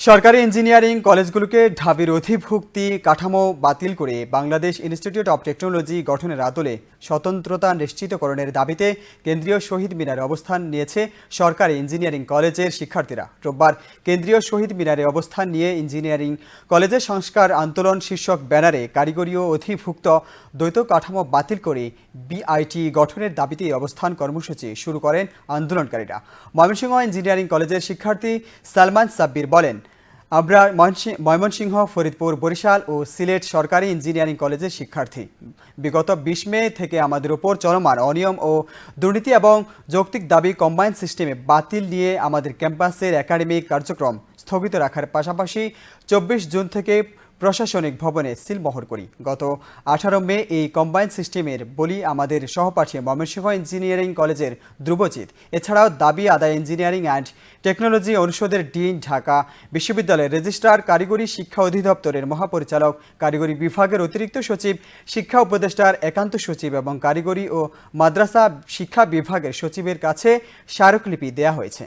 সরকারি ইঞ্জিনিয়ারিং কলেজগুলোকে ঢাবির অধিভুক্তি কাঠামো বাতিল করে বাংলাদেশ ইনস্টিটিউট অব টেকনোলজি গঠনের আদলে স্বতন্ত্রতা নিশ্চিতকরণের দাবিতে কেন্দ্রীয় শহীদ মিনারে অবস্থান নিয়েছে সরকারি ইঞ্জিনিয়ারিং কলেজের শিক্ষার্থীরা। রোববার কেন্দ্রীয় শহীদ মিনারে অবস্থান নিয়ে ইঞ্জিনিয়ারিং কলেজের সংস্কার আন্দোলন শীর্ষক ব্যানারে কারিগরি ও অধিভুক্ত দ্বৈত কাঠামো বাতিল করে বিআইটি গঠনের দাবিতে অবস্থান কর্মসূচি শুরু করেন আন্দোলনকারীরা। ময়মনসিংহ ইঞ্জিনিয়ারিং কলেজের শিক্ষার্থী সালমান সাব্বির বলেন আমরা ময়মনসিং- ময়মনসিংহ, ফরিদপুর, বরিশাল ও সিলেট সরকারি ইঞ্জিনিয়ারিং কলেজের শিক্ষার্থী। বিগত বিশ মে থেকে আমাদের উপর চলমান অনিয়ম ও দুর্নীতি এবং যৌক্তিক দাবি কম্বাইন সিস্টেমে বাতিল নিয়ে আমাদের ক্যাম্পাসের একাডেমিক কার্যক্রম স্থগিত রাখার পাশাপাশি চব্বিশ জুন থেকে প্রশাসনিক ভবনে সিলমোহর করি। গত আঠারো মে এই কম্বাইন সিস্টেমের বলি আমাদের সহপাঠী ময়মনসিংহ ইঞ্জিনিয়ারিং কলেজের ধ্রুবজিৎ। এছাড়াও দাবি আদায় ইঞ্জিনিয়ারিং অ্যান্ড টেকনোলজি অনুষদের ডিন ঢাকা বিশ্ববিদ্যালয়ের রেজিস্ট্রার কারিগরি শিক্ষা অধিদপ্তরের মহাপরিচালক, কারিগরি বিভাগের অতিরিক্ত সচিব, শিক্ষা উপদেষ্টার একান্ত সচিব এবং কারিগরি ও মাদ্রাসা শিক্ষা বিভাগের সচিবের কাছে স্মারকলিপি দেয়া হয়েছে।